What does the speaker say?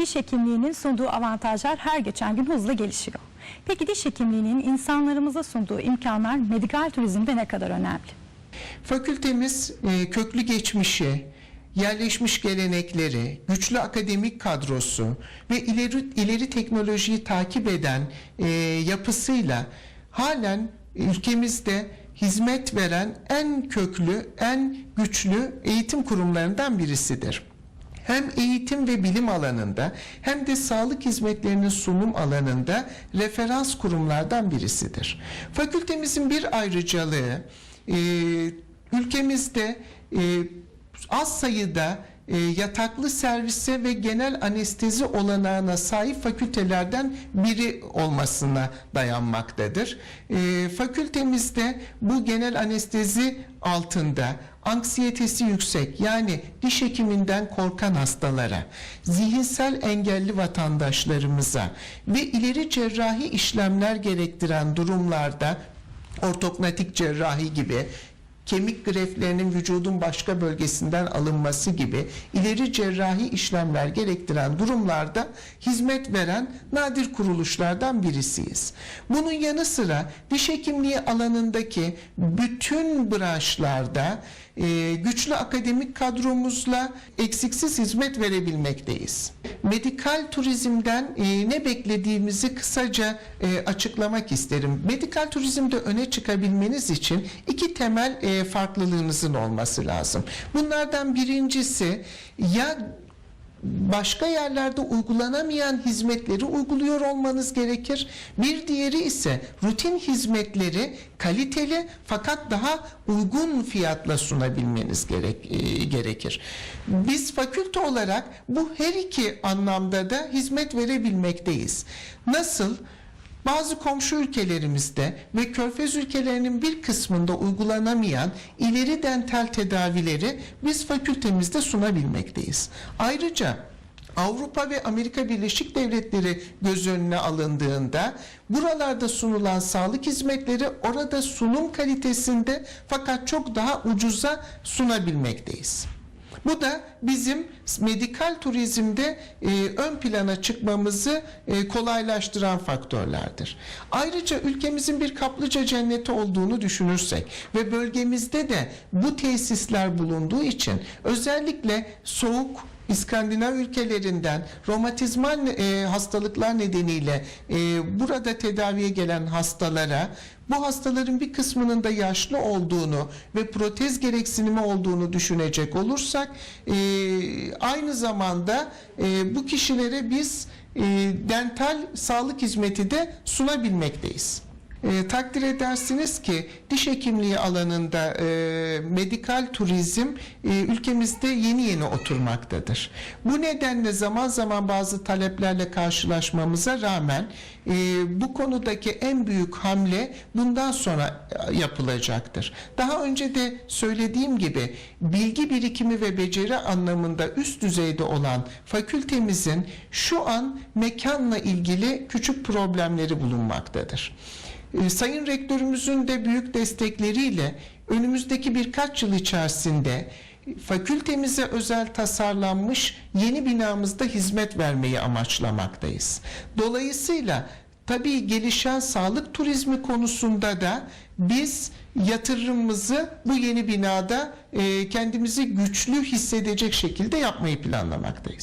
Diş hekimliğinin sunduğu avantajlar her geçen gün hızla gelişiyor. Peki diş hekimliğinin insanlarımıza sunduğu imkanlar medikal turizmde ne kadar önemli? Fakültemiz e, köklü geçmişi, yerleşmiş gelenekleri, güçlü akademik kadrosu ve ileri, ileri teknolojiyi takip eden e, yapısıyla halen ülkemizde hizmet veren en köklü, en güçlü eğitim kurumlarından birisidir hem eğitim ve bilim alanında hem de sağlık hizmetlerinin sunum alanında referans kurumlardan birisidir. Fakültemizin bir ayrıcalığı e, ülkemizde e, az sayıda e, yataklı servise ve genel anestezi olanağına sahip fakültelerden biri olmasına dayanmaktadır. E, fakültemizde bu genel anestezi altında anksiyetesi yüksek yani diş hekiminden korkan hastalara, zihinsel engelli vatandaşlarımıza ve ileri cerrahi işlemler gerektiren durumlarda ortopnatik cerrahi gibi kemik greflerinin vücudun başka bölgesinden alınması gibi ileri cerrahi işlemler gerektiren durumlarda hizmet veren nadir kuruluşlardan birisiyiz. Bunun yanı sıra diş hekimliği alanındaki bütün branşlarda e, güçlü akademik kadromuzla eksiksiz hizmet verebilmekteyiz. Medikal turizmden e, ne beklediğimizi kısaca e, açıklamak isterim. Medikal turizmde öne çıkabilmeniz için iki temel farklılığınızın olması lazım. Bunlardan birincisi ya başka yerlerde uygulanamayan hizmetleri uyguluyor olmanız gerekir. Bir diğeri ise rutin hizmetleri kaliteli fakat daha uygun fiyatla sunabilmeniz gerek, e, gerekir. Biz fakülte olarak bu her iki anlamda da hizmet verebilmekteyiz. Nasıl? Bazı komşu ülkelerimizde ve körfez ülkelerinin bir kısmında uygulanamayan ileri dental tedavileri biz fakültemizde sunabilmekteyiz. Ayrıca Avrupa ve Amerika Birleşik Devletleri göz önüne alındığında buralarda sunulan sağlık hizmetleri orada sunum kalitesinde fakat çok daha ucuza sunabilmekteyiz. Bu da bizim medikal turizmde e, ön plana çıkmamızı e, kolaylaştıran faktörlerdir. Ayrıca ülkemizin bir kaplıca cenneti olduğunu düşünürsek ve bölgemizde de bu tesisler bulunduğu için özellikle soğuk İskandinav ülkelerinden romatizmal e, hastalıklar nedeniyle e, burada tedaviye gelen hastalara bu hastaların bir kısmının da yaşlı olduğunu ve protez gereksinimi olduğunu düşünecek olursak e, aynı zamanda e, bu kişilere biz e, dental sağlık hizmeti de sunabilmekteyiz. E, takdir edersiniz ki diş hekimliği alanında e, medikal turizm e, ülkemizde yeni yeni oturmaktadır. Bu nedenle zaman zaman bazı taleplerle karşılaşmamıza rağmen e, bu konudaki en büyük hamle bundan sonra e, yapılacaktır. Daha önce de söylediğim gibi bilgi birikimi ve beceri anlamında üst düzeyde olan fakültemizin şu an mekanla ilgili küçük problemleri bulunmaktadır. Ee, Sayın Rektörümüzün de büyük destekleriyle önümüzdeki birkaç yıl içerisinde fakültemize özel tasarlanmış yeni binamızda hizmet vermeyi amaçlamaktayız. Dolayısıyla tabii gelişen sağlık turizmi konusunda da biz yatırımımızı bu yeni binada e, kendimizi güçlü hissedecek şekilde yapmayı planlamaktayız.